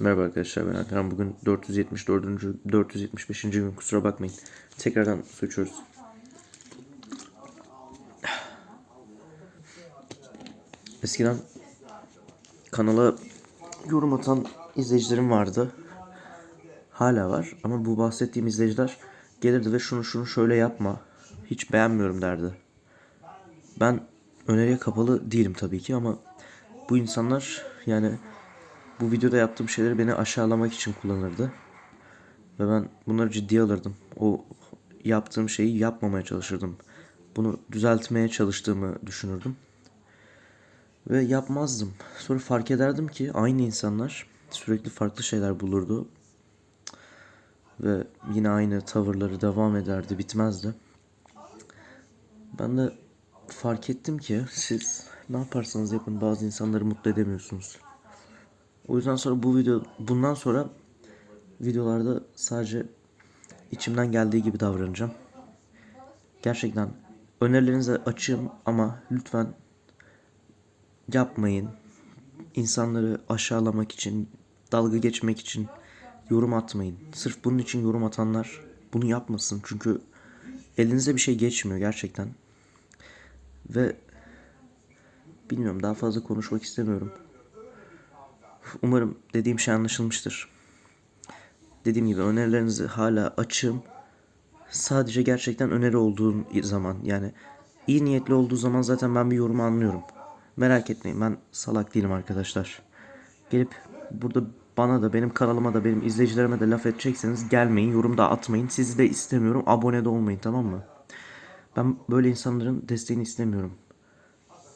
Merhaba arkadaşlar ben Hakan. Bugün 474. 475. gün kusura bakmayın. Tekrardan su içiyoruz. Eskiden kanala yorum atan izleyicilerim vardı. Hala var ama bu bahsettiğim izleyiciler gelirdi ve şunu şunu şöyle yapma. Hiç beğenmiyorum derdi. Ben öneriye kapalı değilim tabii ki ama bu insanlar yani bu videoda yaptığım şeyleri beni aşağılamak için kullanırdı. Ve ben bunları ciddiye alırdım. O yaptığım şeyi yapmamaya çalışırdım. Bunu düzeltmeye çalıştığımı düşünürdüm. Ve yapmazdım. Sonra fark ederdim ki aynı insanlar sürekli farklı şeyler bulurdu. Ve yine aynı tavırları devam ederdi, bitmezdi. Ben de fark ettim ki siz ne yaparsanız yapın bazı insanları mutlu edemiyorsunuz. O yüzden sonra bu video bundan sonra videolarda sadece içimden geldiği gibi davranacağım. Gerçekten önerilerinize açığım ama lütfen yapmayın. İnsanları aşağılamak için, dalga geçmek için yorum atmayın. Sırf bunun için yorum atanlar bunu yapmasın. Çünkü elinize bir şey geçmiyor gerçekten. Ve bilmiyorum daha fazla konuşmak istemiyorum. Umarım dediğim şey anlaşılmıştır. Dediğim gibi önerilerinizi hala açığım. Sadece gerçekten öneri olduğu zaman yani iyi niyetli olduğu zaman zaten ben bir yorumu anlıyorum. Merak etmeyin ben salak değilim arkadaşlar. Gelip burada bana da benim kanalıma da benim izleyicilerime de laf edecekseniz gelmeyin yorum da atmayın. Sizi de istemiyorum abone de olmayın tamam mı? Ben böyle insanların desteğini istemiyorum.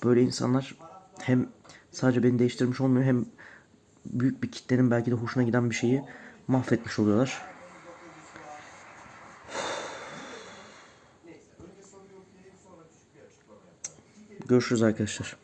Böyle insanlar hem sadece beni değiştirmiş olmuyor hem büyük bir kitlenin belki de hoşuna giden bir şeyi mahvetmiş oluyorlar. Görüşürüz arkadaşlar.